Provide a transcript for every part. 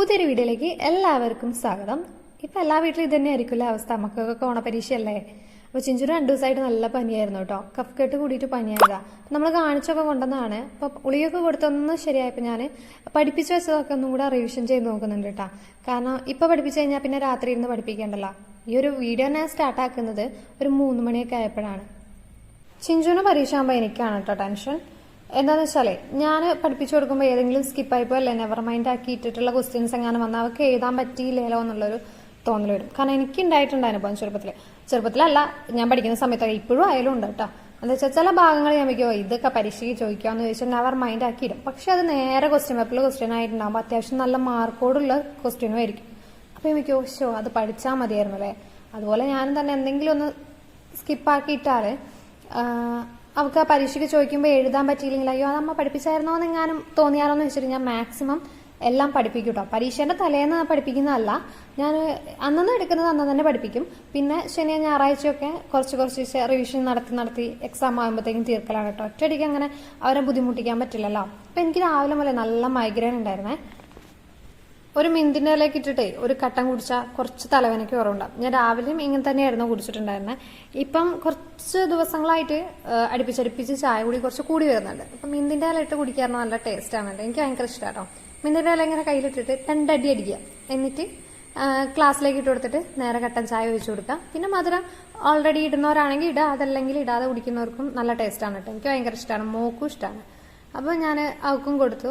പുതിയൊരു വീഡിയോയിലേക്ക് എല്ലാവർക്കും സ്വാഗതം. ഇപ്പൊ എല്ലാ വീട്ടിലും ഇത് തന്നെ ആയിരിക്കില്ല അവസ്ഥ? മക്കൾക്കൊക്കെ ഓണപരീക്ഷയല്ലേ അപ്പൊ ചിഞ്ചു രണ്ടു ദിവസമായിട്ട് നല്ല പനിയായിരുന്നു കേട്ടോ. കഫ് കെട്ട് കൂടിയിട്ട് പനിയായതാ. നമ്മൾ കാണിച്ചൊക്കെ കൊണ്ടുവന്നതാണ്. അപ്പൊ ഉളിയൊക്കെ കൊടുത്തൊന്നും ശരിയായപ്പോ ഞാൻ പഠിപ്പിച്ചു വെച്ചതൊക്കെ ഒന്നും കൂടെ റിവിഷൻ ചെയ്ത് നോക്കുന്നുണ്ട് കേട്ടോ. കാരണം ഇപ്പൊ പഠിപ്പിച്ചു കഴിഞ്ഞാൽ പിന്നെ രാത്രി ഇരുന്ന് പഠിപ്പിക്കേണ്ടല്ലോ. ഈ ഒരു വീഡിയോ ഞാൻ സ്റ്റാർട്ട് ആക്കുന്നത് ഒരു മൂന്ന് മണിയൊക്കെ ആയപ്പോഴാണ്. ചിഞ്ചുവിന് പരീക്ഷ ആകുമ്പോൾ എനിക്കാണ് കേട്ടോ ടെൻഷൻ. എന്താന്ന് വെച്ചാലേ ഞാൻ പഠിപ്പിച്ചു കൊടുക്കുമ്പോൾ ഏതെങ്കിലും സ്കിപ്പ് സ്കിപ്പായി പോയല്ലേ നെവർ മൈൻഡ് ആക്കി ഇട്ടിട്ടുള്ള ക്വസ്റ്റ്യൻസ് എങ്ങാനും വന്നാൽ അവർക്ക് എഴുതാൻ പറ്റിയില്ലല്ലോ എന്നുള്ളൊരു തോന്നൽ വരും. കാരണം എനിക്ക് ഉണ്ടായിട്ടുണ്ട് അനുഭവം ചെറുപ്പത്തിൽ ചെറുപ്പത്തിലല്ല ഞാൻ പഠിക്കുന്ന സമയത്തൊക്കെ ഇപ്പോഴും ആയാലും ഉണ്ട് കേട്ടോ എന്താ വെച്ചാൽ ചില ഭാഗങ്ങൾ ഞാൻ വയ്ക്കുമോ ഇതൊക്കെ പരീക്ഷയ്ക്ക് ചോദിക്കാമെന്ന് ചോദിച്ചാൽ നെവർ മൈൻഡ് ആക്കിയിടും പക്ഷെ അത് നേരെ ക്വസ്റ്റ്യൻ പേപ്പറിൽ ക്വസ്റ്റ്യൻ ആയിട്ടുണ്ടാകുമ്പോൾ അത്യാവശ്യം നല്ല മാർക്കോടുള്ള ക്വസ്റ്റ്യനും ആയിരിക്കും. അപ്പോൾ എനിക്ക് ഷോ അത് പഠിച്ചാൽ മതിയായിരുന്നു അല്ലേ? അതുപോലെ ഞാനും തന്നെ എന്തെങ്കിലും ഒന്ന് സ്കിപ്പാക്കിയിട്ടാൽ അവൾക്ക് ആ പരീക്ഷയ്ക്ക് ചോദിക്കുമ്പോൾ എഴുതാൻ പറ്റിയില്ലെങ്കിൽ അയ്യോ അത് അമ്മ പഠിപ്പിച്ചായിരുന്നോ എന്ന് എങ്ങാനും തോന്നിയാലോ എന്ന് വെച്ചിട്ട് ഞാൻ മാക്സിമം എല്ലാം പഠിപ്പിക്കും കേട്ടോ പരീക്ഷേന്റെ തലേന്ന് പഠിപ്പിക്കുന്നതല്ല. ഞാൻ അന്നു എടുക്കുന്നത് അന്ന് തന്നെ പഠിപ്പിക്കും. പിന്നെ ശനി ഞായറാഴ്ചയൊക്കെ കുറച്ച് കുറച്ച് റിവിഷൻ നടത്തി നടത്തി എക്സാം ആകുമ്പോഴത്തേക്കും തീർക്കലാണ് കേട്ടോ ഒറ്റയടിക്ക് അങ്ങനെ അവരെ ബുദ്ധിമുട്ടിക്കാൻ പറ്റില്ലല്ലോ. അപ്പൊ എനിക്ക് രാവിലെ മുതലേ നല്ല മൈഗ്രെയിൻ ഉണ്ടായിരുന്നേ. ഒരു മിന്തിനിലേക്ക് ഇട്ടിട്ടേ ഒരു കട്ടൻ കുടിച്ചാൽ കുറച്ച് തലവേനയ്ക്ക് കുറവുണ്ടാവും ഞാൻ രാവിലെയും ഇങ്ങനെ തന്നെയായിരുന്നു കുടിച്ചിട്ടുണ്ടായിരുന്നത് ഇപ്പം കുറച്ച് ദിവസങ്ങളായിട്ട് അടുപ്പിച്ചടുപ്പിച്ച് ചായ കൂടി കുറച്ച് കൂടി വരുന്നുണ്ട്. അപ്പം മിന്തിന്റെ ഇല ഇട്ട് കുടിക്കാറുണ്ട് നല്ല ടേസ്റ്റ് ആണല്ലോ എനിക്ക് ഭയങ്കര ഇഷ്ടമാണ് മിന്തിന്റെ ഇല ഇങ്ങനെ കയ്യിലിട്ടിട്ട് രണ്ടടി അടിക്കുക. എന്നിട്ട് ക്ലാസ്സിലേക്ക് ഇട്ട് കൊടുത്തിട്ട് നേരെ കട്ടൻ ചായ ഒഴിച്ചു കൊടുക്കാം പിന്നെ മധുരം ഓൾറെഡി ഇടുന്നവരാണെങ്കിൽ ഇടുക അതല്ലെങ്കിൽ ഇടാതെ കുടിക്കുന്നവർക്കും നല്ല ടേസ്റ്റാണ് കേട്ടോ. എനിക്ക് ഭയങ്കര ഇഷ്ടമാണ് മോക്കും ഇഷ്ടമാണ് അപ്പോൾ ഞാൻ അവക്കും കൊടുത്തു.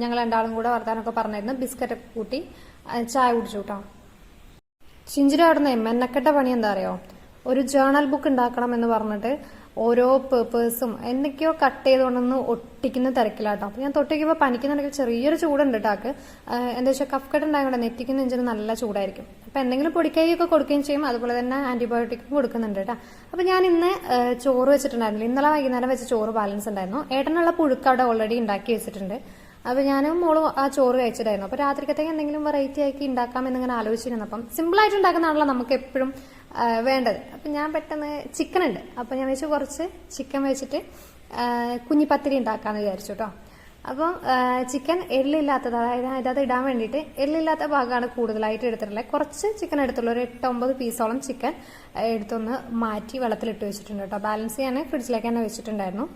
ഞങ്ങൾ രണ്ടാളും കൂടെ വർത്താനൊക്കെ പറഞ്ഞിരുന്നു. ബിസ്ക്കറ്റ് ഒക്കെ കൂട്ടി ചായ കുടിച്ചു കേട്ടോ. ചിഞ്ചിരി അവിടുന്ന് മെന്നക്കെട്ട പണി എന്താ അറിയോ? ഒരു ജേണൽ ബുക്ക് ഉണ്ടാക്കണം എന്ന് പറഞ്ഞിട്ട് ഓരോ പേപ്പേഴ്സും എന്തൊക്കെയോ കട്ട് ചെയ്തുകൊണ്ടൊന്ന് ഒട്ടിക്കുന്ന തിരക്കിലാട്ടോ അപ്പൊ ഞാൻ തൊട്ടിക്കുമ്പോൾ പനിക്കുന്നുണ്ടെങ്കിൽ ചെറിയൊരു ചൂടുണ്ട് ടാക്ക് എന്താ വെച്ചാൽ കഫ് കട്ട് ഉണ്ടായതുകൊണ്ട് നെറ്റിക്ക് നല്ല ചൂടായിരിക്കും. അപ്പൊ എന്തെങ്കിലും പൊടിക്കൈയൊക്കെ കൊടുക്കുകയും ചെയ്യും. അതുപോലെ തന്നെ ആന്റിബയോട്ടിക്കും കൊടുക്കുന്നുണ്ട് കേട്ടോ. അപ്പൊ ഞാൻ ഇന്ന് ചോറ് വെച്ചിട്ടുണ്ടായിരുന്നില്ല ഇന്നലെ വൈകുന്നേരം വെച്ച ചോറ് ബാലൻസ് ഉണ്ടായിരുന്നു. ഏട്ടനുള്ള പുഴുക്ക് അവിടെ ഓൾറെഡി ഉണ്ടാക്കി വെച്ചിട്ടുണ്ട്. അപ്പൊ ഞാനും മോളും ആ ചോറ് കഴിച്ചിട്ടായിരുന്നു. അപ്പൊ രാത്രിക്കത്തേക്ക് എന്തെങ്കിലും വെറൈറ്റി ആക്കി ഉണ്ടാക്കാം എന്നിങ്ങനെ ആലോചിച്ചിരുന്നപ്പം സിമ്പിൾ ആയിട്ട് ഉണ്ടാക്കുന്നതാണല്ലോ നമുക്ക് എപ്പോഴും വേണ്ടത്. അപ്പൊ ഞാൻ പെട്ടെന്ന് ചിക്കൻ ഉണ്ട്. അപ്പൊ ഞാൻ വെച്ച് കുറച്ച് ചിക്കൻ വെച്ചിട്ട് കുഞ്ഞിപ്പത്തിരി ഉണ്ടാക്കാന്ന് വിചാരിച്ചു കേട്ടോ. അപ്പം ചിക്കൻ എല്ലില്ലാത്തത് അതായത് അതിനകത്ത് ഇടാൻ വേണ്ടിയിട്ട് എല്ലില്ലാത്ത ഭാഗമാണ് കൂടുതലായിട്ട് എടുത്തിട്ടുള്ളത്. കുറച്ച് ചിക്കൻ എടുത്തുള്ളൂ. ഒരു എട്ട് ഒമ്പത് പീസോളം ചിക്കൻ എടുത്തൊന്ന് മാറ്റി വെള്ളത്തിലിട്ട് വെച്ചിട്ടുണ്ട് കേട്ടോ. ബാലൻസ് ഞാൻ ഫ്രിഡ്ജിലേക്ക് തന്നെ വെച്ചിട്ടുണ്ടായിരുന്നു.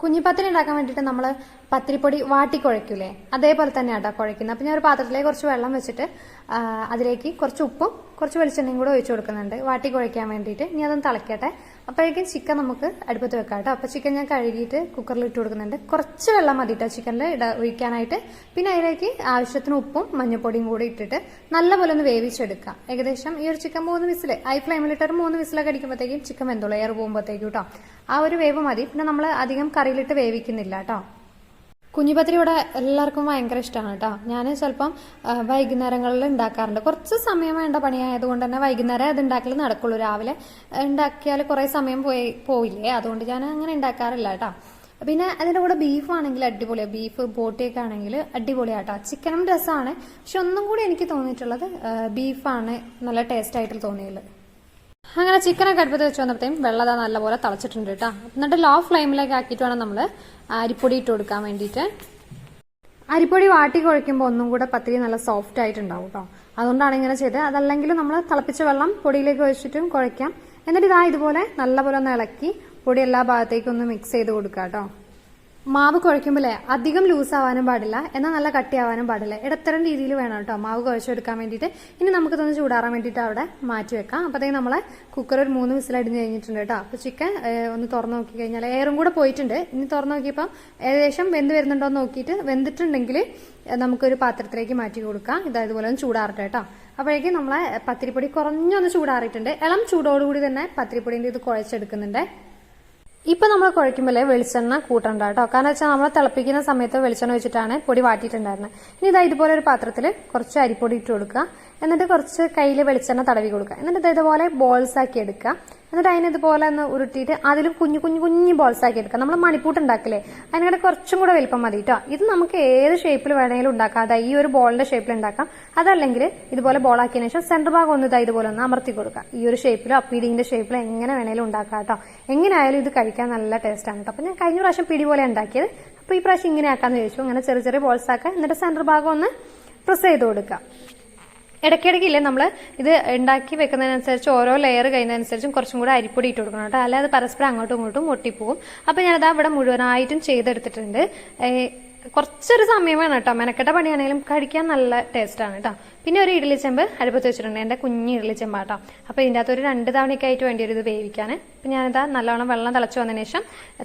കുഞ്ഞിപ്പത്തിരി ഉണ്ടാക്കാൻ വേണ്ടിയിട്ട് നമ്മൾ പത്തിരിപ്പൊടി വാട്ടി കുഴയ്ക്കൂലേ? അതേപോലെ തന്നെ കേട്ടോ കുഴയ്ക്കുന്നത്. അപ്പം ഞാൻ ഒരു പാത്രത്തിലേക്ക് കുറച്ച് വെള്ളം വെച്ചിട്ട് അതിലേക്ക് കുറച്ച് ഉപ്പും കുറച്ച് വെളിച്ചെണ്ണയും കൂടെ ഒഴിച്ചു കൊടുക്കുന്നുണ്ട്. വാട്ടി കുഴയ്ക്കാൻ വേണ്ടിയിട്ട്. ഇനി അതൊന്ന് തിളക്കട്ടെ. അപ്പോഴേക്കും ചിക്കൻ നമുക്ക് അടുപ്പത്ത് വെക്കാം കേട്ടോ. അപ്പോൾ ചിക്കൻ ഞാൻ കഴുകിയിട്ട് കുക്കറിൽ ഇട്ട് കൊടുക്കുന്നുണ്ട്. കുറച്ച് വെള്ളം മതി കേട്ടോ ചിക്കനിൽ ഇട ഒഴിക്കാനായിട്ട്. പിന്നെ അതിലേക്ക് ആവശ്യത്തിന് ഉപ്പും മഞ്ഞൾപ്പൊടിയും കൂടി ഇട്ടിട്ട് നല്ലപോലെ ഒന്ന് വേവിച്ചെടുക്കാം. ഏകദേശം ഈ ഒരു ചിക്കൻ മൂന്ന് വിസിൽ ഹൈ ഫ്ലെയിമിലിട്ട് ഒരു മൂന്ന് വിസിലൊക്കെ അടിക്കുമ്പോഴത്തേക്കും ചിക്കൻ വെന്തോളൂ എയർ പോകുമ്പോഴത്തേക്കും കേട്ടോ. ആ ഒരു വേവ് മതി. പിന്നെ നമ്മൾ അധികം കറിയിലിട്ട് വേവിക്കുന്നില്ല കേട്ടോ. കുഞ്ഞിപ്പത്തിരി ഇവിടെ എല്ലാവർക്കും ഭയങ്കര ഇഷ്ടമാണ് കേട്ടോ. ഞാൻ ചിലപ്പം വൈകുന്നേരങ്ങളിൽ ഉണ്ടാക്കാറുണ്ട്. കുറച്ച് സമയം വേണ്ട പണിയായതുകൊണ്ട് തന്നെ വൈകുന്നേരം അത് ഉണ്ടാക്കൽ നടക്കുള്ളൂ. രാവിലെ ഉണ്ടാക്കിയാൽ കുറേ സമയം പോയി പോയില്ലേ? അതുകൊണ്ട് ഞാൻ അങ്ങനെ ഉണ്ടാക്കാറില്ല കേട്ടോ. പിന്നെ അതിന്റെ കൂടെ ബീഫ് ആണെങ്കിൽ അടിപൊളിയാ. ബീഫ് ബോട്ടിയൊക്കെ ആണെങ്കിൽ അടിപൊളിയാട്ടോ. ചിക്കനും രസമാണ് പക്ഷെ ഒന്നും കൂടി എനിക്ക് തോന്നിയിട്ടുള്ളത് ബീഫാണ് നല്ല ടേസ്റ്റ് ആയിട്ട് തോന്നിയത് അങ്ങനെ ചിക്കനൊക്കെ അടുപ്പത്ത് വെച്ച് വന്നപ്പോഴത്തേക്കും വെള്ളം നല്ലപോലെ തിളച്ചിട്ടുണ്ട് കേട്ടോ. എന്നിട്ട് ലോ ഫ്ലെയിമിലേക്ക് ആക്കിയിട്ട് വേണം നമ്മൾ അരിപ്പൊടി ഇട്ട് കൊടുക്കാൻ വേണ്ടിയിട്ട്. അരിപ്പൊടി വാട്ടി കുഴയ്ക്കുമ്പോൾ ഒന്നും കൂടെ പത്തിരി നല്ല സോഫ്റ്റ് ആയിട്ടുണ്ടാവും കേട്ടോ. അതുകൊണ്ടാണ് ഇങ്ങനെ ചെയ്തത്. അതല്ലെങ്കിൽ നമ്മൾ തിളപ്പിച്ച വെള്ളം പൊടിയിലേക്ക് ഒഴിച്ചിട്ടും കുഴയ്ക്കാം. എന്നിട്ട് ഇതാ ഇതുപോലെ നല്ലപോലെ ഒന്ന് ഇളക്കി പൊടി എല്ലാ ഭാഗത്തേക്കും ഒന്ന് മിക്സ് ചെയ്ത് കൊടുക്കാം കേട്ടോ മാവ് കുഴയ്ക്കുമ്പോഴേ അധികം ലൂസ് ആവാനും പാടില്ല. എന്നാൽ നല്ല കട്ടിയാവാനും പാടില്ല. ഇടത്തരം രീതിയിൽ വേണം കേട്ടോ മാവ് കുഴച്ചെടുക്കാൻ വേണ്ടിയിട്ട്. ഇനി നമുക്ക് നമുക്കിതൊന്ന് ചൂടാറാൻ വേണ്ടിയിട്ട് അവിടെ മാറ്റി വെക്കാം. അപ്പോഴത്തേക്ക് നമ്മളെ കുക്കർ ഒരു മൂന്ന് വിസിലടിഞ്ഞ് കഴിഞ്ഞിട്ടുണ്ട് കേട്ടോ. അപ്പോൾ ചിക്കൻ ഒന്ന് തുറന്ന് നോക്കി കഴിഞ്ഞാൽ എയറും കൂടെ പോയിട്ടുണ്ട്. ഇനി തുറന്ന് നോക്കിയപ്പോൾ ഏകദേശം വെന്ത് വരുന്നുണ്ടോ എന്ന് നോക്കിയിട്ട് വെന്തിട്ടുണ്ടെങ്കിൽ നമുക്കൊരു പാത്രത്തിലേക്ക് മാറ്റി കൊടുക്കാം. ഇതാ ഇതുപോലെ ഒന്ന് ചൂടാറട്ടെ കേട്ടോ. അപ്പോഴേക്കും നമ്മളെ പത്തിരിപ്പൊടി കുറഞ്ഞൊന്ന് ചൂടാറിയിട്ടുണ്ട്. ഇളം ചൂടോടുകൂടി തന്നെ പത്തിരിപ്പൊടിന്റെ ഇത് കുഴച്ചെടുക്കുന്നുണ്ട്. ഇപ്പൊ നമ്മൾ കുഴയ്ക്കുമ്പോൾ വെളിച്ചെണ്ണ കൂട്ടണ്ട കേട്ടോ. കാരണം വെച്ചാൽ നമ്മൾ തിളപ്പിക്കുന്ന സമയത്ത് വെളിച്ചെണ്ണ വെച്ചിട്ടാണ് പൊടി വാട്ടിയിട്ടുണ്ടായിരുന്നത് ഇനി ഇതാ ഇതുപോലെ ഒരു പാത്രത്തിൽ കുറച്ച് അരിപ്പൊടി ഇട്ട് കൊടുക്കുക എന്നിട്ട് കുറച്ച് കയ്യിൽ വെളിച്ചെണ്ണ തടവി കൊടുക്കുക. എന്നിട്ട് ഇതേപോലെ ബോൾസ് ആക്കി എടുക്കുക. എന്നിട്ട് അതിന് ഇതുപോലെ ഒന്ന് ഉരുട്ടിയിട്ട് അതിലും കുഞ്ഞു കുഞ്ഞു കുഞ്ഞു ബോൾസ് ആക്കി എടുക്കുക. നമ്മൾ മണിപ്പൂട്ട് ഉണ്ടാക്കില്ലേ? അതിനകത്ത് കുറച്ചും കൂടെ വലിപ്പം മതി കേട്ടോ ഇത് നമുക്ക് ഏത് ഷേപ്പിൽ വേണമെങ്കിലും ഉണ്ടാക്കാം അതായത് ഈ ഒരു ബോളിന്റെ ഷേപ്പിൽ ഉണ്ടാക്കാം. അതല്ലെങ്കിൽ ഇതുപോലെ ബോൾ ആക്കിയതിനു ശേഷം സെന്റർ ഭാഗം ഒന്ന് ഇതാ ഇതുപോലെ ഒന്ന് അമർത്തി കൊടുക്കുക. ഈ ഒരു ഷേപ്പിലോ പീടിന്റെ ഷേപ്പിലോ എങ്ങനെ വേണേലും ഉണ്ടാക്കാം കേട്ടോ എങ്ങനെയായാലും ഇത് കഴിക്കാൻ നല്ല ടേസ്റ്റ് ആണ് കേട്ടോ അപ്പൊ ഞാൻ കഴിഞ്ഞ പ്രാവശ്യം പിടി പോലെ ഉണ്ടാക്കിയത്. അപ്പൊ ഈ പ്രാവശ്യം ഇങ്ങനെ ആക്കാന്ന് ചോദിച്ചു അങ്ങനെ ചെറിയ ചെറിയ ബോൾസ് ആക്കുക എന്നിട്ട് സെന്റർ ഭാഗം ഒന്ന് പ്രസ് ചെയ്ത് കൊടുക്കുക. ഇടയ്ക്കിടയ്ക്കില്ലേ നമ്മൾ ഇത് ഉണ്ടാക്കി വെക്കുന്നതിനനുസരിച്ച് ഓരോ ലെയർ കഴിയുന്നതനുസരിച്ചും കുറച്ചും കൂടെ അരിപ്പൊടി ഇട്ട് കൊടുക്കണം കേട്ടോ. അല്ലാതെ പരസ്പരം അങ്ങോട്ടും ഇങ്ങോട്ടും ഒട്ടിപ്പോവും അപ്പോൾ ഞാനത് അവിടെ മുഴുവനായിട്ടും ചെയ്തെടുത്തിട്ടുണ്ട്. കുറച്ചൊരു സമയം വേണം കേട്ടോ. മെനക്കെട്ട പണിയാണെങ്കിലും കഴിക്കാൻ നല്ല ടേസ്റ്റാണ് കേട്ടോ. പിന്നെ ഒരു ഇഡ്ഡലി ചെമ്പ് അടുപ്പത്ത് വെച്ചിട്ടുണ്ട്. എന്റെ കുഞ്ഞ് ഇഡ്ഡലി ചെമ്പാട്ടോ അപ്പോൾ ഇതിന്റെ അകത്ത് ഒരു രണ്ട് തവണയൊക്കെ ആയിട്ട് വേണ്ടി ഒരു ഇത് വേവിക്കാൻ. അപ്പം ഞാനിതാ നല്ലോണം വെള്ളം തിളച്ച് വന്നതിന് ശേഷം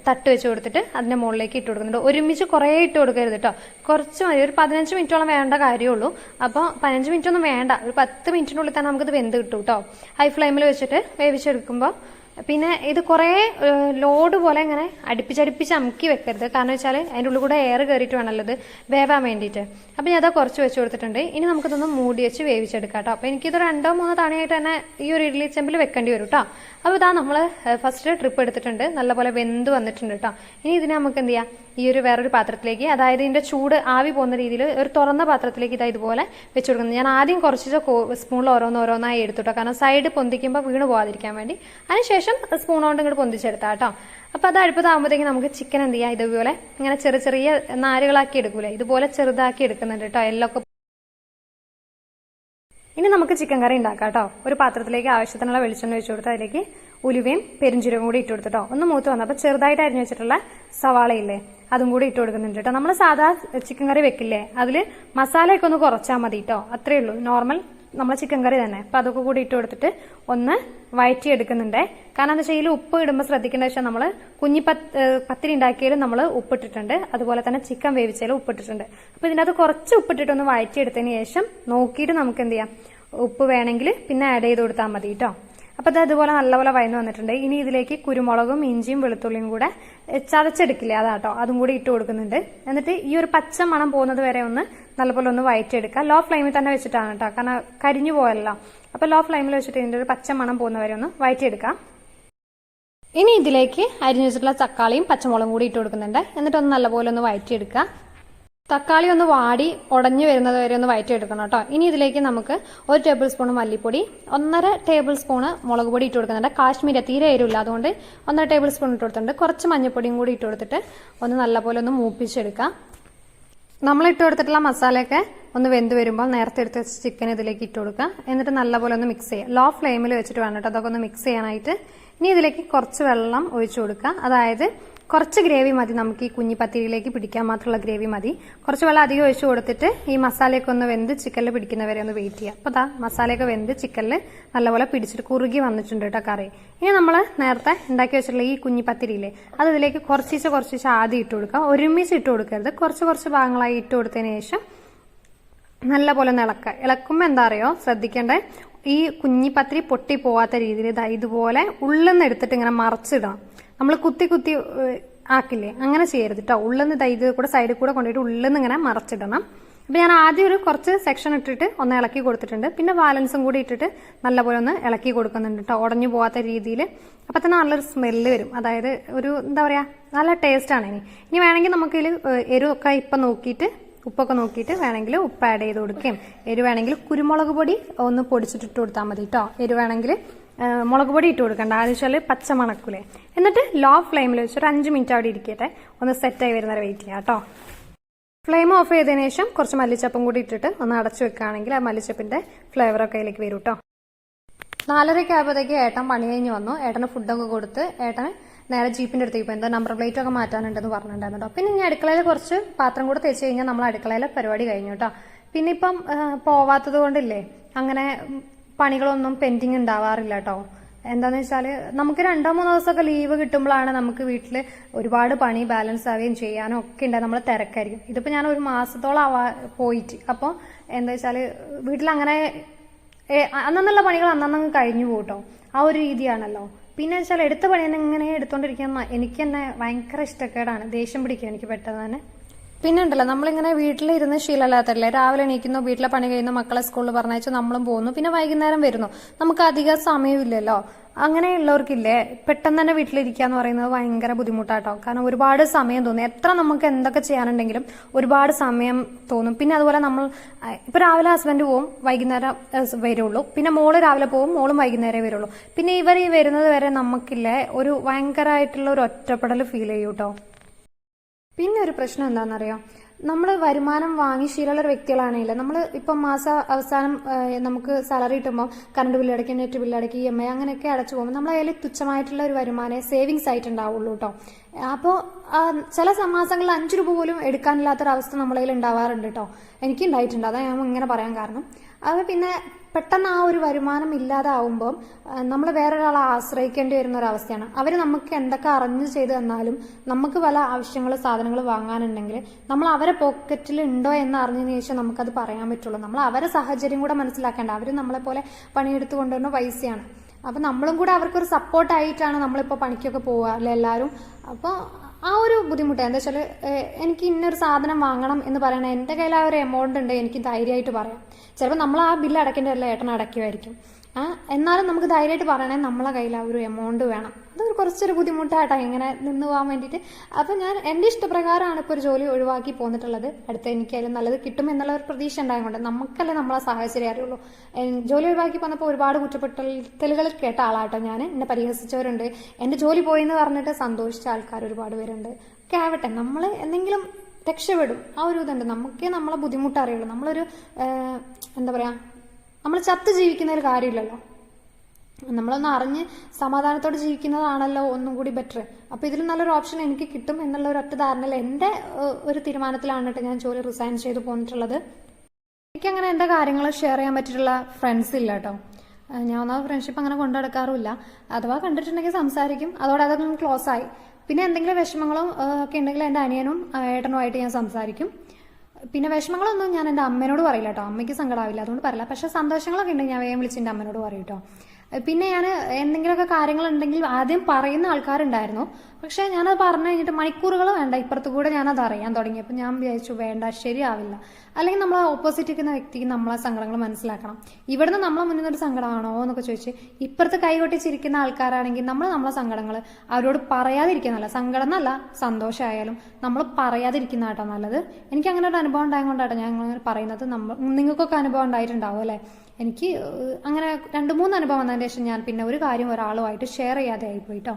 തട്ട് വെച്ച് കൊടുത്തിട്ട് അതിന്റെ മുകളിലേക്ക് ഇട്ട് കൊടുക്കുന്നുണ്ട്. ഒരുമിച്ച് കുറേ ഇട്ട് കൊടുക്കരുത് കേട്ടോ. കുറച്ച് മതി. ഒരു പതിനഞ്ച് മിനിറ്റോളം വേണ്ട കാര്യമുള്ളൂ. അപ്പോൾ പതിനഞ്ച് മിനിറ്റ് ഒന്നും വേണ്ട. ഒരു പത്ത് മിനിറ്റിനുള്ളിൽ തന്നെ നമുക്കിത് വെന്ത് കിട്ടും കേട്ടോ. ഹൈ ഫ്ലെയിമിൽ വെച്ചിട്ട് വേവിച്ചെടുക്കുമ്പോൾ പിന്നെ ഇത് കുറേ ലോഡ് പോലെ ഇങ്ങനെ അടുപ്പിച്ചടുപ്പിച്ച് അമുക്കി വെക്കരുത്. കാരണം വെച്ചാൽ അതിന്റെ ഉള്ളിൽ കൂടെ എയർ കയറിയിട്ട് വേണമല്ലോ ഇത് വേവാൻ വേണ്ടിയിട്ട്. അപ്പം ഞാൻ അതാ കുറച്ച് വെച്ച് കൊടുത്തിട്ടുണ്ട്. ഇനി നമുക്കിതൊന്ന് മൂടി വെച്ച് വേവിച്ചെടുക്കാം കേട്ടോ. അപ്പോൾ എനിക്കിത് രണ്ടോ മൂന്നോ തവണയായിട്ട് തന്നെ ഈ ഒരു ഇഡ്ഡലി ചെമ്പിൽ വെക്കേണ്ടി വരും കേട്ടോ. അപ്പോൾ ഇതാ നമ്മൾ ഫസ്റ്റ് ട്രിപ്പ് എടുത്തിട്ടുണ്ട്. നല്ലപോലെ വെന്ത് വന്നിട്ടുണ്ട് കേട്ടോ. ഇനി ഇതിനെ നമുക്ക് എന്ത് ചെയ്യാം? ഈ ഒരു വേറൊരു പാത്രത്തിലേക്ക് അതായത് ഇതിന്റെ ചൂട് ആവി പോകുന്ന രീതിയിൽ ഒരു തുറന്ന പാത്രത്തിലേക്ക് ഇതാ ഇതുപോലെ വെച്ച് കൊടുക്കുന്നത് ഞാൻ ആദ്യം കുറച്ച് സ്പൂണിൽ ഓരോന്ന് ഓരോന്നായി എടുത്തുട്ടോ കാരണം സൈഡ് പൊന്തിക്കുമ്പോൾ വീണ് പോകാതിരിക്കാൻ വേണ്ടി. അതിനുശേഷം സ്പൂൺ കൊണ്ട് ഇങ്ങോട്ട് പൊന്തിച്ചെടുത്താ കേട്ടോ അപ്പോൾ അത് അടുപ്പത്താകുമ്പോഴത്തേക്ക് നമുക്ക് ചിക്കൻ എന്ത് ചെയ്യാം? ഇതുപോലെ ഇങ്ങനെ ചെറിയ ചെറിയ നാരുകളാക്കി എടുക്കൂലേ? ഇതുപോലെ ചെറുതാക്കി എടുക്കുന്നുണ്ട് കേട്ടോ എല്ലൊക്കെ. ഇനി നമുക്ക് ചിക്കൻ കറി ഉണ്ടാക്കാം കേട്ടോ ഒരു പാത്രത്തിലേക്ക് ആവശ്യത്തിനുള്ള വെളിച്ചെണ്ണ ഒഴിച്ചു കൊടുത്ത് അതിലേക്ക് ഉലുവയും പെരിഞ്ചീരകം കൂടി ഇട്ട് കൊടുത്തിട്ടോ ഒന്ന് മൂത്ത് വന്നു. അപ്പൊ ചെറുതായിട്ട് അരിഞ്ഞു വെച്ചിട്ടുള്ള സവാളയില്ലേ അതും കൂടി ഇട്ട് കൊടുക്കുന്നുണ്ട് കേട്ടോ നമ്മൾ സാധാ ചിക്കൻ കറി വെക്കില്ലേ? അതിൽ മസാലയൊക്കെ ഒന്ന് കുറച്ചാൽ മതി കേട്ടോ അത്രേ ഉള്ളൂ. നോർമൽ നമ്മളെ ചിക്കൻ കറി തന്നെ. അപ്പം അതൊക്കെ കൂടി ഇട്ട് കൊടുത്തിട്ട് ഒന്ന് വയറ്റി എടുക്കുന്നുണ്ട് കാരണം എന്താ വെച്ചാൽ ഉപ്പ് ഇടുമ്പോൾ ശ്രദ്ധിക്കേണ്ട വെച്ചാൽ നമ്മൾ കുഞ്ഞി പത്തിരി ഉണ്ടാക്കിയാലും നമ്മൾ ഉപ്പിട്ടിട്ടുണ്ട്. അതുപോലെ തന്നെ ചിക്കൻ വേവിച്ചാലും ഉപ്പിട്ടിട്ടുണ്ട്. അപ്പോൾ ഇതിനകത്ത് കുറച്ച് ഉപ്പിട്ടിട്ട് ഒന്ന് വയറ്റി എടുത്തതിന് ശേഷം നോക്കിയിട്ട് നമുക്ക് എന്ത് ചെയ്യാം? ഉപ്പ് വേണമെങ്കിൽ പിന്നെ ആഡ് ചെയ്ത് കൊടുത്താൽ മതി കേട്ടോ അപ്പോൾ ഇത് അതുപോലെ നല്ലപോലെ വയന്ന് വന്നിട്ടുണ്ട്. ഇനി ഇതിലേക്ക് കുരുമുളകും ഇഞ്ചിയും വെളുത്തുള്ളിയും കൂടെ ചതച്ചെടുക്കില്ലേ? അതാട്ടോ അതും കൂടി ഇട്ട് കൊടുക്കുന്നുണ്ട്. എന്നിട്ട് ഈ ഒരു പച്ച മണം പോകുന്നത് വരെ ഒന്ന് നല്ലപോലെ ഒന്ന് വയറ്റിയെടുക്കുക. ലോ ഫ്ലെയിമിൽ തന്നെ വെച്ചിട്ടാണ് കേട്ടോ. കാരണം കരിഞ്ഞു പോയല്ലോ. അപ്പോൾ ലോ ഫ്ലെയിമിൽ വെച്ചിട്ട് ഇതിന്റെ ഒരു പച്ച മണം പോകുന്നവരെ ഒന്ന് വയറ്റിയെടുക്കാം ഇനി ഇതിലേക്ക് അരിഞ്ഞു വെച്ചിട്ടുള്ള തക്കാളിയും പച്ചമുളകും കൂടി ഇട്ട് കൊടുക്കുന്നുണ്ട്. എന്നിട്ടൊന്ന് നല്ലപോലെ ഒന്ന് വയറ്റിയെടുക്കുക. തക്കാളി ഒന്ന് വാടി ഉടഞ്ഞു വരുന്നത് വരെ ഒന്ന് വയറ്റിയെടുക്കണം കേട്ടോ. ഇനി ഇതിലേക്ക് നമുക്ക് ഒരു ടേബിൾ സ്പൂൺ മല്ലിപ്പൊടി ഒന്നര ടേബിൾ സ്പൂൺ മുളക് പൊടി ഇട്ട് കൊടുക്കുന്നുണ്ട്. കാശ്മീര തീരെ എരിവില്ല. അതുകൊണ്ട് ഒന്നര ടേബിൾ സ്പൂൺ ഇട്ട് കൊടുത്തിട്ടുണ്ട്. കുറച്ച് മഞ്ഞൾപ്പൊടിയും കൂടി ഇട്ട് കൊടുത്തിട്ട് ഒന്ന് നല്ലപോലെ ഒന്ന് മൂപ്പിച്ചെടുക്കാം നമ്മൾ ഇട്ട് കൊടുത്തിട്ടുള്ള മസാലയൊക്കെ ഒന്ന് വെന്ത് വരുമ്പോൾ നേരത്തെ എടുത്ത് വെച്ച ചിക്കൻ ഇതിലേക്ക് ഇട്ട് കൊടുക്കുക. എന്നിട്ട് നല്ലപോലെ ഒന്ന് മിക്സ് ചെയ്യുക. ലോ ഫ്ലെയിമിൽ വെച്ചിട്ട് വേണം കേട്ടോ. അതൊക്കെ ഒന്ന് മിക്സ് ചെയ്യാനായിട്ട്. ഇനി ഇതിലേക്ക് കുറച്ച് വെള്ളം ഒഴിച്ചു കൊടുക്കുക. അതായത് കുറച്ച് ഗ്രേവി മതി. നമുക്ക് ഈ കുഞ്ഞി പത്തിരിയിലേക്ക് പിടിക്കാൻ മാത്രമുള്ള ഗ്രേവി മതി. കുറച്ച് വെള്ളം അധികം ഒഴിച്ചു കൊടുത്തിട്ട് ഈ മസാലയൊക്കെ ഒന്ന് വെന്ത് ചിക്കനിൽ പിടിക്കുന്നവരെ ഒന്ന് വെയിറ്റ് ചെയ്യുക അപ്പോൾ ദാ മസാലയൊക്കെ വെന്ത് ചിക്കനിൽ നല്ലപോലെ പിടിച്ചിട്ട് കുറുകി വന്നിട്ടുണ്ട് കേട്ടോ കറി. ഇനി നമ്മൾ നേരത്തെ ഉണ്ടാക്കി വെച്ചിട്ടുള്ള ഈ കുഞ്ഞി പത്തിരിയില്ലേ അത് ഇതിലേക്ക് കുറച്ചീച്ച കുറച്ചീച്ച ആദ്യം ഇട്ട് കൊടുക്കുക. ഒരുമിച്ച് ഇട്ട് കൊടുക്കരുത്. കുറച്ച് കുറച്ച് ഭാഗങ്ങളായി ഇട്ട് കൊടുത്തതിന് ശേഷം നല്ല പോലെ ഇളക്കുക. ഇളക്കുമ്പോൾ എന്താ അറിയോ? ശ്രദ്ധിക്കേണ്ടേ ഈ കുഞ്ഞിപ്പത്തിരി പൊട്ടി പോവാത്ത രീതിയിൽ ഇതാ ഇതുപോലെ നിന്ന് എടുത്തിട്ട് ഇങ്ങനെ മറച്ചിടണം നമ്മൾ കുത്തി കുത്തി ആക്കില്ലേ? അങ്ങനെ ചെയ്യരുത് കേട്ടോ ഉള്ളെന്ന് ഇതാ കൂടെ സൈഡിൽ കൂടെ കൊണ്ടുപോയിട്ട് ഉള്ളിന്ന് ഇങ്ങനെ മറച്ചിടണം. അപ്പം ഞാൻ ആദ്യം ഒരു കുറച്ച് സെക്ഷൻ ഇട്ടിട്ട് ഒന്ന് ഇളക്കി കൊടുത്തിട്ടുണ്ട്. പിന്നെ ബാലൻസും കൂടി ഇട്ടിട്ട് നല്ലപോലെ ഒന്ന് ഇളക്കി കൊടുക്കുന്നുണ്ട് കേട്ടോ ഉടഞ്ഞു പോവാത്ത രീതിയിൽ. അപ്പം തന്നെ നല്ലൊരു സ്മെല്ല് വരും. അതായത് ഒരു എന്താ പറയുക നല്ല ടേസ്റ്റാണ് ഇനി. ഇനി വേണമെങ്കിൽ നമുക്കിതിൽ എരിവൊക്കെ ഇപ്പം നോക്കിയിട്ട് ഉപ്പൊക്കെ നോക്കിയിട്ട് വേണമെങ്കിൽ ഉപ്പ് ആഡ് ചെയ്ത് കൊടുക്കുകയും. എരിവ് വേണമെങ്കിൽ കുരുമുളക് പൊടി ഒന്ന് പൊടിച്ചിട്ടിട്ട് കൊടുത്താൽ മതി കേട്ടോ എരിവ് വേണമെങ്കിൽ മുളക് പൊടി ഇട്ട് കൊടുക്കണ്ട. ആദ്യം വെച്ചാൽ പച്ച മണക്കൂലേ. എന്നിട്ട് ലോ ഫ്ലെയിമിൽ വെച്ച് ഒരു അഞ്ച് മിനിറ്റ് അവിടെ ഇരിക്കട്ടെ. ഒന്ന് സെറ്റായി വരുന്നവരെ വെയിറ്റ് ചെയ്യാം കേട്ടോ. ഫ്ലെയിം ഓഫ് ചെയ്തതിന് ശേഷം കുറച്ച് മല്ലിച്ചപ്പും കൂടി ഇട്ടിട്ട് ഒന്ന് അടച്ചു വെക്കുകയാണെങ്കിൽ ആ മല്ലിച്ചപ്പിന്റെ ഫ്ലേവർ ഒക്കെ അതിലേക്ക് വരും കേട്ടോ. നാലരയ്ക്ക് ആയപ്പോഴത്തേക്ക് ഏട്ടൻ പണി കഴിഞ്ഞ് വന്നു. ഏട്ടന് ഫുഡൊക്കെ കൊടുത്ത് ഏട്ടന് നേരെ ജീപ്പിന്റെ അടുത്തേക്ക് പോയി. എന്താ നമ്പർ പ്ലേറ്റ് ഒക്കെ മാറ്റാനുണ്ടെന്ന് പറഞ്ഞിട്ടുണ്ടായിരുന്നു പിന്നെ ഇനി അടുക്കളയിൽ കുറച്ച് പാത്രം കൂടെ തേച്ച് കഴിഞ്ഞാൽ നമ്മൾ അടുക്കളയിലെ പരിപാടി കഴിഞ്ഞു കേട്ടോ. പിന്നെ ഇപ്പം പോവാത്തത് കൊണ്ടില്ലേ അങ്ങനെ പണികളൊന്നും പെൻഡിങ് ഉണ്ടാവാറില്ല കേട്ടോ എന്താന്ന് വെച്ചാൽ നമുക്ക് രണ്ടോ മൂന്നോ ദിവസമൊക്കെ ലീവ് കിട്ടുമ്പോഴാണ് നമുക്ക് വീട്ടിൽ ഒരുപാട് പണി ബാലൻസ് ആവുകയും ചെയ്യാനും ഒക്കെ ഉണ്ടാകും നമ്മൾ തിരക്കായിരിക്കും. ഇതിപ്പോ ഞാൻ ഒരു മാസത്തോളം ആവാ പോയിട്ട്. അപ്പോൾ എന്താ വെച്ചാൽ വീട്ടിൽ അങ്ങനെ അന്നുള്ള പണികൾ അന്നന്നങ്ങ് കഴിഞ്ഞു പോട്ടോ ആ ഒരു രീതിയാണല്ലോ. പിന്നെ വെച്ചാൽ എടുത്ത പണി തന്നെ ഇങ്ങനെ എടുത്തോണ്ടിരിക്കാൻ എനിക്ക് തന്നെ ഭയങ്കര ഇഷ്ടക്കേടാണ്. ദേഷ്യം പിടിക്കുക എനിക്ക് പെട്ടെന്ന് തന്നെ. പിന്നെ ഉണ്ടല്ലോ നമ്മളിങ്ങനെ വീട്ടിലിരുന്ന് ശീലമില്ലാത്തല്ലേ? രാവിലെ എണീക്കുന്നു വീട്ടിലെ പണി കഴിയുന്നു മക്കളെ സ്കൂളിൽ പറഞ്ഞയച്ചു നമ്മളും പോകുന്നു പിന്നെ വൈകുന്നേരം വരുന്നു. നമുക്ക് അധികം സമയമില്ലല്ലോ. അങ്ങനെയുള്ളവർക്കില്ലേ പെട്ടെന്ന് തന്നെ വീട്ടിലിരിക്കുക എന്ന് പറയുന്നത് ഭയങ്കര ബുദ്ധിമുട്ടാട്ടോ. കാരണം ഒരുപാട് സമയം തോന്നും. എത്ര നമുക്ക് എന്തൊക്കെ ചെയ്യാനുണ്ടെങ്കിലും ഒരുപാട് സമയം തോന്നും. പിന്നെ അതുപോലെ നമ്മൾ ഇപ്പൊ രാവിലെ ഹസ്ബൻഡ് പോവും വൈകുന്നേരം വരുള്ളൂ. പിന്നെ മോൾ രാവിലെ പോവും മോളും വൈകുന്നേരം വരുള്ളൂ. പിന്നെ ഇവർ ഈ വരുന്നത് വരെ നമുക്കില്ലേ ഒരു ഭയങ്കരമായിട്ടുള്ള ഒരു ഒറ്റപ്പെടൽ ഫീൽ ചെയ്യും കേട്ടോ പിന്നെ ഒരു പ്രശ്നം എന്താണെന്നറിയോ? നമ്മൾ വരുമാനം വാങ്ങി ശീലമുള്ള വ്യക്തികളാണെങ്കിലും നമ്മൾ ഇപ്പം മാസ അവസാനം നമുക്ക് സാലറി കിട്ടുമ്പോൾ കറണ്ട് ബില്ല് അടയ്ക്കും നെറ്റ് ബില്ല് അടയ്ക്കും ഇ എം ഐ അങ്ങനെയൊക്കെ അടച്ചു പോകുമ്പോൾ നമ്മളെ അതിൽ തുച്ഛമായിട്ടുള്ള ഒരു വരുമാനേ സേവിങ്സ് ആയിട്ടുണ്ടാവുള്ളൂ കേട്ടോ അപ്പോൾ ചില മാസങ്ങളിൽ അഞ്ച് രൂപ പോലും എടുക്കാനില്ലാത്തൊരവസ്ഥ നമ്മളതിൽ ഉണ്ടാവാറുണ്ട് കേട്ടോ എനിക്ക് ഉണ്ടായിട്ടുണ്ട് അതാ ഞാൻ ഇങ്ങനെ പറയാൻ കാരണം. അത് പിന്നെ പെട്ടെന്ന് ആ ഒരു വരുമാനം ഇല്ലാതാവുമ്പം നമ്മൾ വേറൊരാളെ ആശ്രയിക്കേണ്ടി വരുന്ന ഒരു അവസ്ഥയാണ്. അവർ നമുക്ക് എന്തൊക്കെ അറിഞ്ഞ് ചെയ്ത് തന്നാലും നമുക്ക് പല ആവശ്യങ്ങൾ സാധനങ്ങൾ വാങ്ങാനുണ്ടെങ്കിൽ നമ്മൾ അവരെ പോക്കറ്റിൽ ഉണ്ടോ എന്ന് അറിഞ്ഞതിന് ശേഷം നമുക്കത് പറയാൻ പറ്റുള്ളൂ. നമ്മൾ അവരെ സാഹചര്യം കൂടെ മനസ്സിലാക്കേണ്ട. അവർ നമ്മളെ പോലെ പണിയെടുത്ത് കൊണ്ടുവരുന്ന പൈസയാണ്. അപ്പം നമ്മളും കൂടെ അവർക്കൊരു സപ്പോർട്ടായിട്ടാണ് നമ്മളിപ്പോൾ പണിക്കൊക്കെ പോവുക. അല്ലെ എല്ലാവരും? അപ്പോൾ ആ ഒരു ബുദ്ധിമുട്ട് എന്താ വെച്ചാൽ എനിക്ക് ഇന്നൊരു സാധനം വാങ്ങണം എന്ന് പറയണ എന്റെ കയ്യിൽ ആ ഒരു എമൗണ്ട് ഉണ്ട് എനിക്ക് ധൈര്യമായിട്ട് പറയാം. ചിലപ്പോൾ നമ്മൾ ആ ബില്ല് അടയ്ക്കേണ്ടതല്ല ഏട്ടൻ അടയ്ക്കുമായിരിക്കും എന്നാലും നമുക്ക് ധൈര്യമായിട്ട് പറയണേ നമ്മളെ കയ്യിൽ ആ ഒരു എമൗണ്ട് വേണം. അതൊരു കുറച്ചൊരു ബുദ്ധിമുട്ടായിട്ടാണ് ഇങ്ങനെ നിന്ന് പോകാൻ വേണ്ടിയിട്ട്. അപ്പം ഞാൻ എന്റെ ഇഷ്ടപ്രകാരമാണ് ഇപ്പോൾ ഒരു ജോലി ഒഴിവാക്കി പോന്നിട്ടുള്ളത്. അടുത്ത എനിക്കായാലും നല്ലത് കിട്ടും എന്നുള്ള ഒരു പ്രതീക്ഷ ഉണ്ടായതുകൊണ്ട് നമുക്കല്ലേ നമ്മളെ സാഹചര്യം അറിയുള്ളൂ. ജോലി ഒഴിവാക്കി പോന്നപ്പോൾ ഒരുപാട് കുറ്റപ്പെടുത്തലുകൾ കേട്ട ആളാട്ടോ ഞാൻ എന്നെ പരിഹസിച്ചവരുണ്ട്. എന്റെ ജോലി പോയി എന്ന് പറഞ്ഞിട്ട് സന്തോഷിച്ച ആൾക്കാർ ഒരുപാട് പേരുണ്ട്. ഒക്കെ ആവട്ടെ നമ്മൾ എന്തെങ്കിലും രക്ഷപ്പെടും. ആ ഒരു ഇതുണ്ട്. നമുക്കേ നമ്മളെ ബുദ്ധിമുട്ട് അറിയുള്ളൂ. നമ്മളൊരു എന്താ പറയുക നമ്മൾ ചത്ത് ജീവിക്കുന്ന ഒരു കാര്യമില്ലല്ലോ. നമ്മളൊന്ന് അറിഞ്ഞ് സമാധാനത്തോടെ ജീവിക്കുന്നതാണല്ലോ ഒന്നും കൂടി ബെറ്റർ അപ്പോൾ ഇതിലും നല്ലൊരു ഓപ്ഷൻ എനിക്ക് കിട്ടും എന്നുള്ള ഒരു ഒറ്റ ധാരണയിൽ എന്റെ ഒരു തീരുമാനത്തിലാണ് കേട്ടോ ഞാൻ ജോലി റിസൈൻ ചെയ്ത് പോന്നിട്ടുള്ളത്. എനിക്ക് അങ്ങനെ എന്റെ കാര്യങ്ങൾ ഷെയർ ചെയ്യാൻ പറ്റിയിട്ടുള്ള ഫ്രണ്ട്സ് ഇല്ല കേട്ടോ. ഞാൻ ഒന്നാമത് ഫ്രണ്ട്ഷിപ്പ് അങ്ങനെ കൊണ്ടു നടക്കാറുമില്ല. അഥവാ കണ്ടിട്ടുണ്ടെങ്കിൽ സംസാരിക്കും. അതോടെ അതൊക്കെ ക്ലോസ് ആയി. പിന്നെ എന്തെങ്കിലും വിഷമങ്ങളും ഒക്കെ ഉണ്ടെങ്കിൽ എന്റെ അനിയനും ഏട്ടനുമായിട്ട് ഞാൻ സംസാരിക്കും. പിന്നെ വിഷമങ്ങളൊന്നും ഞാൻ എന്റെ അമ്മേനോട് പറയില്ല കേട്ടോ. അമ്മയ്ക്ക് സങ്കടമാവില്ല അതുകൊണ്ട് പറയില്ല. പക്ഷെ സന്തോഷങ്ങളൊക്കെ ഉണ്ടെങ്കിൽ ഞാൻ വേഗം വിളിച്ച് എന്റെ അമ്മേനോട് പറയും കേട്ടോ. പിന്നെ ഞാൻ എന്തെങ്കിലുമൊക്കെ കാര്യങ്ങളുണ്ടെങ്കിൽ ആദ്യം പറയുന്ന ആൾക്കാരുണ്ടായിരുന്നു. പക്ഷെ ഞാനത് പറഞ്ഞു കഴിഞ്ഞിട്ട് മണിക്കൂറുകൾ വേണ്ട. ഇപ്പുറത്തു കൂടെ ഞാനത് അറിയാൻ തുടങ്ങി. തുടങ്ങിയപ്പോൾ ഞാൻ വിചാരിച്ചു വേണ്ട ശരിയാവില്ല. അല്ലെങ്കിൽ നമ്മൾ ഓപ്പോസിറ്റ് ഇരിക്കുന്ന വ്യക്തിക്ക് നമ്മളെ സങ്കടങ്ങൾ മനസ്സിലാക്കണം. ഇവിടുന്ന് നമ്മളെ മുന്നിൽ ഒരു സങ്കടമാണോ എന്നൊക്കെ ചോദിച്ച് ഇപ്പുറത്ത് കൈകൊട്ടിച്ചിരിക്കുന്ന ആൾക്കാരാണെങ്കിൽ നമ്മൾ നമ്മളെ സങ്കടങ്ങൾ അവരോട് പറയാതിരിക്കുന്നല്ല സങ്കടം എന്നല്ല സന്തോഷമായാലും നമ്മൾ പറയാതിരിക്കുന്ന കേട്ടോ നല്ലത്. എനിക്ക് അങ്ങനെ ഒരു അനുഭവം ഉണ്ടായതുകൊണ്ടാട്ടോ ഞാൻ അങ്ങനെ പറയുന്നത്. നമ്മൾ നിങ്ങൾക്കൊക്കെ അനുഭവം ഉണ്ടായിട്ടുണ്ടാവും അല്ലേ? എനിക്ക് അങ്ങനെ രണ്ട് മൂന്ന് അനുഭവം വന്നതിന് ശേഷം ഞാൻ പിന്നെ ഒരു കാര്യം ഒരാളുമായിട്ട് ഷെയർ ചെയ്യാതെ ആയിപ്പോയി കേട്ടോ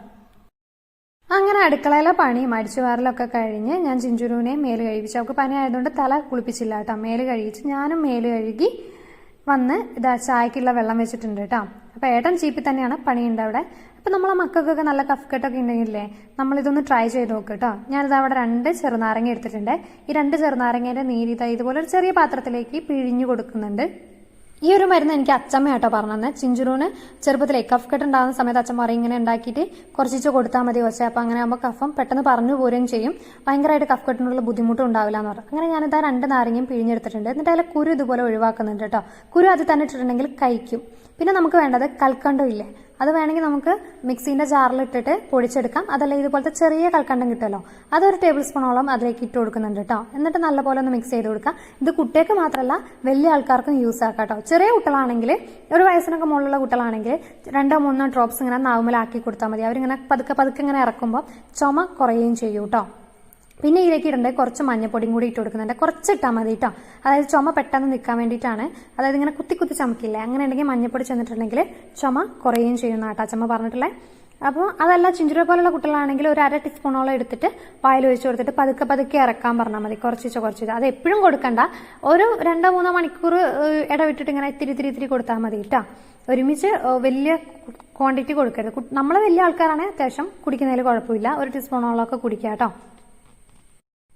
അങ്ങനെ അടുക്കളയിലെ പണി മടിച്ചുവാറലൊക്കെ കഴിഞ്ഞ് ഞാൻ ചിഞ്ചുരുവിനെ മേൽ കഴിപ്പിച്ചു അവൾക്ക് പനി ആയതുകൊണ്ട് തല കുളിപ്പിച്ചില്ല കേട്ടോ. മേൽ കഴുകിച്ച് ഞാനും മേൽ കഴുകി വന്ന് ഇതാ ചായക്കുള്ള വെള്ളം വെച്ചിട്ടുണ്ട് കേട്ടോ. അപ്പോൾ ഏട്ടൻ ചീപ്പിൽ തന്നെയാണ് പണിയുണ്ട് അവിടെ. അപ്പോൾ നമ്മളെ മക്കൾക്കൊക്കെ നല്ല കഫ് കെട്ടൊക്കെ ഉണ്ടെങ്കിലേ നമ്മളിതൊന്ന് ട്രൈ ചെയ്ത് നോക്ക് കേട്ടോ. ഞാനിത് അവിടെ രണ്ട് ചെറുനാരങ്ങ എടുത്തിട്ടുണ്ട്. ഈ രണ്ട് ചെറുനാരങ്ങേന്റെ നീരിത ഇതുപോലെ ഒരു ചെറിയ പാത്രത്തിലേക്ക് പിഴിഞ്ഞു കൊടുക്കുന്നുണ്ട്. ഈ ഒരു മരുന്ന് എനിക്ക് അച്ചമ്മ പറഞ്ഞു പറഞ്ഞത് ചിഞ്ചുറൂന് ചെറുപ്പത്തിലെ കഫ് കെട്ട് ഉണ്ടാകുന്ന സമയത്ത് അച്ഛൻ പറയും ഇങ്ങനെ ഉണ്ടാക്കിയിട്ട് കുറച്ചിച്ച് കൊടുത്താൽ മതി പക്ഷെ അപ്പൊ അങ്ങനെ ആകുമ്പോൾ കഫം പെട്ടെന്ന് പറഞ്ഞു പോരുകയും ചെയ്യും. ഭയങ്കരമായിട്ട് കഫ് കെട്ടിനുള്ള ബുദ്ധിമുട്ടും ഉണ്ടാവില്ല എന്ന് പറഞ്ഞു. അങ്ങനെ ഞാനിതാ രണ്ട് നാരങ്ങയും പിഴിഞ്ഞെടുത്തിട്ടുണ്ട്. എന്നിട്ട് അതിലെ കുരു ഇതുപോലെ ഒഴിവാക്കുന്നുണ്ട് കേട്ടോ. കുരു അത് തന്നെ ഇട്ടിട്ടുണ്ടെങ്കിൽ കഴിക്കും. പിന്നെ നമുക്ക് വേണ്ടത് കൽക്കണ്ടം ഇല്ലേ? അത് വേണമെങ്കിൽ നമുക്ക് മിക്സീന്റെ ജാറിലിട്ടിട്ട് പൊടിച്ചെടുക്കാം. അതല്ല ഇതുപോലത്തെ ചെറിയ കൽക്കണ്ടം കിട്ടുമല്ലോ. അതൊരു ടേബിൾ സ്പൂണോളം അതിലേക്ക് ഇട്ട് കൊടുക്കുന്നുണ്ട് കേട്ടോ എന്നിട്ട് നല്ലപോലെ ഒന്ന് മിക്സ് ചെയ്ത് കൊടുക്കാം. ഇത് കുട്ടികൾക്ക് മാത്രമല്ല വലിയ ആൾക്കാർക്കും യൂസ് ആക്കാം കേട്ടോ ചെറിയ കുട്ടികളാണെങ്കിൽ ഒരു വയസ്സിനൊക്കെ മുകളിലുള്ള കുട്ടികളാണെങ്കിൽ രണ്ടോ മൂന്നോ ഡ്രോപ്സ് ഇങ്ങനെ നാവുമലാക്കി കൊടുത്താൽ മതി. അവരിങ്ങനെ പതുക്കെ പതുക്കെ ഇങ്ങനെ ഇറക്കുമ്പോൾ ചുമ കുറയുകയും ചെയ്യും കേട്ടോ പിന്നെ ഇതിലേക്ക് ഇടണ്ടേ കുറച്ച് മഞ്ഞപ്പൊടിയും കൂടി ഇട്ട് കൊടുക്കുന്നുണ്ട്. കുറച്ച് ഇട്ടാൽ മതി കേട്ടോ അതായത് ചുമ പെട്ടെന്ന് നിൽക്കാൻ വേണ്ടിയിട്ടാണ്. അതായത് ഇങ്ങനെ കുത്തി കുത്തി ചമക്കില്ല? അങ്ങനെ ഉണ്ടെങ്കിൽ മഞ്ഞപ്പൊടി ചെന്നിട്ടുണ്ടെങ്കിൽ ചുമ കുറയുകയും ചെയ്യുന്ന കേട്ടോ ചുമ പറഞ്ഞിട്ടുള്ളത് അപ്പോൾ അതല്ല ചിഞ്ചുര പോലുള്ള കുട്ടികളാണെങ്കിൽ ഒരു അര ടീസ്പൂണോളം എടുത്തിട്ട് വായിൽ ഒഴിച്ച് കൊടുത്തിട്ട് പതുക്കെ പതുക്കെ ഇറക്കാൻ പറഞ്ഞാൽ മതി. കുറച്ചിച്ച് കുറച്ചിച്ച് അത് എപ്പോഴും കൊടുക്കണ്ട. ഒരു രണ്ടോ മൂന്നോ മണിക്കൂർ ഇടവിട്ടിട്ട് ഇങ്ങനെ ഇത്തിരി ഇത്തിരി ഇത്തിരി കൊടുത്താൽ മതി കേട്ടോ ഒരുമിച്ച് വലിയ ക്വാണ്ടിറ്റി കൊടുക്കരുത്. നമ്മൾ വലിയ ആൾക്കാരാണെങ്കിൽ അത്യാവശ്യം കുടിക്കുന്നതിൽ കുഴപ്പമില്ല. ഒരു ടീസ്പൂണോളമൊക്കെ കുടിക്കാം കേട്ടോ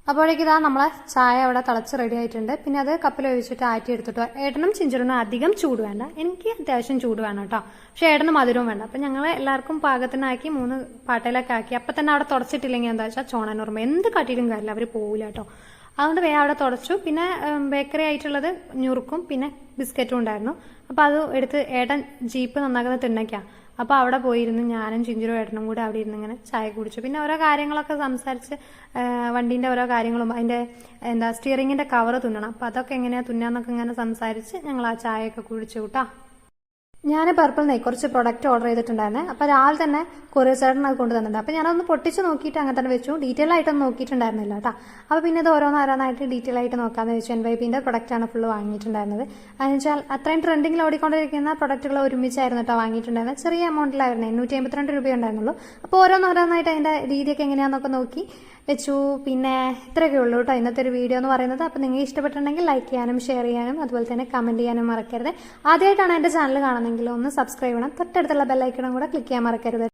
അപ്പോഴേക്ക് ഇതാ നമ്മളെ ചായ അവിടെ തിളച്ച് റെഡി ആയിട്ടുണ്ട്. പിന്നെ അത് കപ്പിൽ ഒഴിച്ചിട്ട് ആറ്റി എടുത്തിട്ട് ഏട്ടനും ചിഞ്ചിറിനും അധികം ചൂട് വേണ്ട. എനിക്ക് അത്യാവശ്യം ചൂട് വേണം കേട്ടോ. പക്ഷെ ഏട്ടന് മധുരവും വേണ്ട. അപ്പം ഞങ്ങൾ എല്ലാവർക്കും പാകത്തിനാക്കി മൂന്ന് പാട്ടയിലൊക്കെ ആക്കി. അപ്പം തന്നെ അവിടെ തുടച്ചിട്ടില്ലെങ്കിൽ എന്താ വെച്ചാൽ ചോണനുറുമ്പ് എന്ത് കാട്ടിയിട്ടും കാര്യമില്ല. അവർ പോവില്ല കേട്ടോ. അതുകൊണ്ട് വേ അവിടെ തുടച്ചു. പിന്നെ ബേക്കറി ആയിട്ടുള്ളത് ഞുറുക്കും. പിന്നെ ബിസ്ക്കറ്റും ഉണ്ടായിരുന്നു. അപ്പോൾ അത് എടുത്ത് ഏട്ടൻ ജീപ്പ് നന്നാക്കുന്ന തിണ്ണയ്ക്കാണ് അപ്പോൾ അവിടെ പോയിരുന്നു ഞാനും ചിഞ്ചുരും ഏട്ടനും കൂടെ അവിടെ ഇരുന്ന് ഇങ്ങനെ ചായ കുടിച്ചു. പിന്നെ ഓരോ കാര്യങ്ങളൊക്കെ സംസാരിച്ച് വണ്ടീന്റെ ഓരോ കാര്യങ്ങളും അതിന്റെ എന്താ സ്റ്റിയറിങ്ങിന്റെ കവർ തുന്നണം. അപ്പോൾ അതൊക്കെ എങ്ങനെയാണ് തുന്നാന്നൊക്കെ ഇങ്ങനെ സംസാരിച്ച് ഞങ്ങൾ ആ ചായയൊക്കെ കുടിച്ചു കേട്ടോ ഞാൻ പർപ്പിളിനെ കുറച്ച് പ്രൊഡക്റ്റ് ഓർഡർ ചെയ്തിട്ടുണ്ടായിരുന്നേ. അപ്പോൾ രാവിലെ തന്നെ കൊറിയർ ചേട്ടൻ അത് കൊണ്ടു തന്നിട്ടുണ്ട് അപ്പോൾ ഞാനൊന്ന് പൊട്ടിച്ച് നോക്കിയിട്ട് അങ്ങനെ തന്നെ വെച്ചു. ഡീറ്റെയിൽ ആയിട്ടൊന്നും നോക്കിയിട്ടുണ്ടായിരുന്നില്ല കേട്ടോ. അപ്പോൾ പിന്നെ ഇത് ഓരോന്നോരോന്നായിട്ട് ഡീറ്റെയിൽ ആയിട്ട് നോക്കാമെന്ന് വെച്ചു. എൻ വൈ പിന്റെ പ്രൊഡക്റ്റാണ് ഫുള്ള് വാങ്ങിയിട്ടുണ്ടായിരുന്നത്. അതെന്ന് വെച്ചാൽ അത്രയും ട്രെൻഡിങ്ങിൽ ഓടിക്കൊണ്ടിരിക്കുന്ന പ്രൊഡക്റ്റുകൾ ഒരുമിച്ചായിരുന്നു കേട്ടോ വാങ്ങിയിട്ടുണ്ടായിരുന്നത് ചെറിയ എമൗണ്ടിലായിരുന്നു എണ്ണൂറ്റി അമ്പത്തിരണ്ട് രൂപയുണ്ടായിരുന്നുള്ളൂ അപ്പോൾ ഓരോന്നോരോന്നായിട്ട് അതിന്റെ രീതിയൊക്കെ എങ്ങനെയാണെന്നൊക്കെ നോക്കി. വെച്ചു. പിന്നെ ഇത്രയൊക്കെ ഉള്ളൂ കേട്ടോ ഇന്നത്തെ ഒരു വീഡിയോ എന്ന് പറയുന്നത്. അപ്പോൾ നിങ്ങൾക്ക് ഇഷ്ടപ്പെട്ടിട്ടുണ്ടെങ്കിൽ ലൈക്ക് ചെയ്യാനും ഷെയർ ചെയ്യാനും അതുപോലെ തന്നെ കമന്റ് ചെയ്യാനും മറക്കരുത്. ആദ്യമായിട്ടാണ് എന്റെ ചാനൽ കാണുന്നെങ്കിൽ ഒന്ന് സബ്സ്ക്രൈബ് ചെയ്യണം. തൊട്ടടുത്തുള്ള ബെല്ലൈക്കണം കൂടെ ക്ലിക്ക് ചെയ്യാൻ മറക്കരുത്.